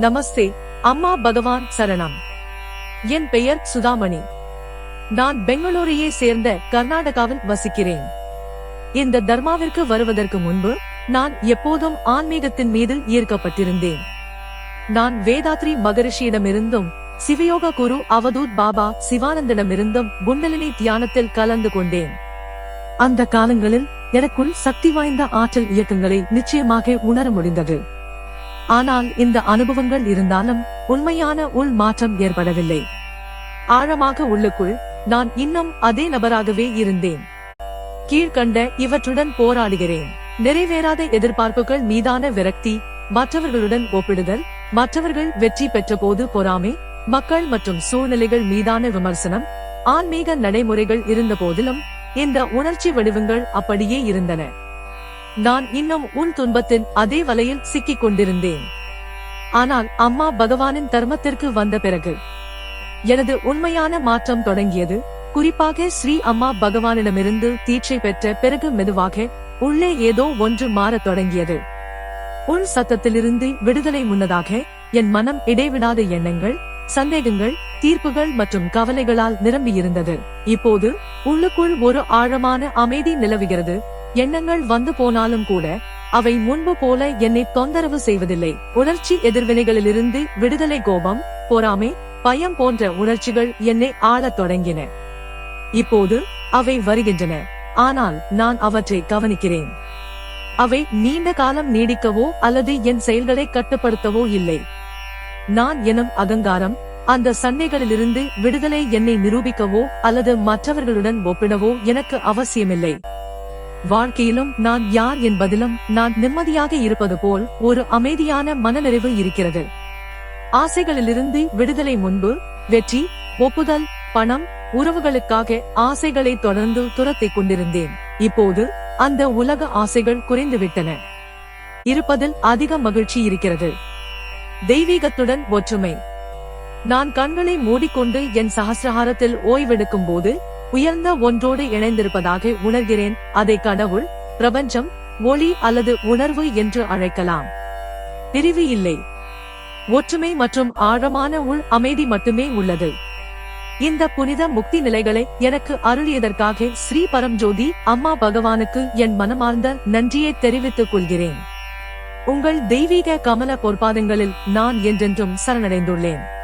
நமஸ்தே அம்மா பகவான் சரணம். என் பெயர் சுதாமணி. நான் பெங்களூரையே சேர்ந்த கர்நாடகாவில் வசிக்கிறேன். இந்த தர்மாவிற்கு வருவதற்கு முன்பு நான் எப்போதும் ஆன்மீகத்தின் மீது ஈர்க்கப்பட்டிருந்தேன். நான் வேதாத்ரி மகரிஷியிடமிருந்தும் சிவயோக குரு அவதூத் பாபா சிவானந்திடமிருந்தும் குண்டலினி தியானத்தில் கலந்து கொண்டேன். அந்த காலங்களில் எனக்குள் சக்தி வாய்ந்த ஆற்றல் இயக்கங்களை நிச்சயமாக உணர முடிந்தது. ஆனால் இந்த அனுபவங்கள் இருந்தாலும் உண்மையான உள் மாற்றம் ஏற்படவில்லை. ஆழமாக உள்ளுக்குள் நான் இன்னும் அதே நபராகவே இருந்தேன். கீழ்கண்ட இவற்றுடன் போராடுகிறேன். நிறைவேறாத எதிர்பார்ப்புகள் மீதான விரக்தி மற்றவர்களுடன் ஒப்பிடுதல் மற்றவர்கள் வெற்றி பெற்ற போது பொறாமை மக்கள் மற்றும் சூழ்நிலைகள் மீதான விமர்சனம் ஆன்மீக நடைமுறைகள் இருந்த போதிலும் இந்த உணர்ச்சி வடிவங்கள் அப்படியே இருந்தன. நான் இன்னும் உன் துன்பத்தின் அதே வலையில் சிக்கிக் கொண்டிருந்தேன் ஆனால் அம்மா பகவானின் தர்மத்திற்கு வந்த பிறகு எனது உண்மையான மாற்றம் தொடங்கியது. குறிப்பாக ஸ்ரீ அம்மா பகவானிடமிருந்து தீட்சை பெற்ற பிறகு மெதுவாக உள்ளே ஏதோ ஒன்று மாறத் தொடங்கியது. உள் சத்தத்திலிருந்து விடுதலை முன்னதாக என் மனம் இடைவிடாத எண்ணங்கள் சந்தேகங்கள் தீர்ப்புகள் மற்றும் கவலைகளால் நிரம்பியிருந்தது. இப்போது உள்ளுக்குள் ஒரு ஆழமான அமைதி நிலவுகிறது. எண்ணங்கள் வந்து போனாலும் கூட அவை முன்பு போல என்னை தொந்தரவு செய்வதில்லை. உணர்ச்சி எதிர்வினைகளிலிருந்து விடுதலை கோபம் பொறாமை பயம் போன்ற உணர்ச்சிகள் என்னை ஆளத் தொடங்கின. இப்போது அவை வருகின்றன. ஆனால் நான் அவற்றை கவனிக்கிறேன். அவை நீண்ட காலம் நீடிக்கவோ அல்லது என் செயல்களை கட்டுப்படுத்தவோ இல்லை. நான் எனும் அகங்காரம் அந்த சண்டைகளிலிருந்து விடுதலை என்னை நிரூபிக்கவோ அல்லது மற்றவர்களுடன் ஒப்பிடவோ எனக்கு அவசியமில்லை. வாழ்க்கையிலும் நான் யார் என்பதிலும் நான் நிம்மதியாக இருப்பது போல் ஒரு அமைதியான மனநிறைவு இருக்கிறது. ஆசைகளிலிருந்து விடுதலை முன்பு வெற்றி ஒப்புதல் பணம் உறவுகளுக்காக ஆசைகளை தொடர்ந்து துரத்திக் கொண்டிருந்தேன். இப்போது அந்த உலக ஆசைகள் குறைந்துவிட்டன. இருப்பதில் அதிக மகிழ்ச்சி இருக்கிறது. தெய்வீகத்துடன் ஒற்றுமை. நான் கண்களை மூடிக்கொண்டு என் சகசிரஹாரத்தில் ஓய்வெடுக்கும் போது உயர்ந்த ஒன்றோடு இணைந்திருப்பதாக உணர்கிறேன். அதை கடவுள் பிரபஞ்சம் ஒளி அல்லது உணர்வு என்று அழைக்கலாம். பிரிவு இல்லை. ஒற்றுமை மற்றும் ஆழமான உள் அமைதி மட்டுமே உள்ளது. இந்த புனித முக்தி நிலைகளை எனக்கு அருளியதற்காக ஸ்ரீ பரம்ஜோதி அம்மா பகவானுக்கு என் மனமார்ந்த நன்றியை தெரிவித்துக் கொள்கிறேன். உங்கள் தெய்வீக கமல பொற்பாதங்களில் நான் என்றென்றும் சரணடைந்துள்ளேன்.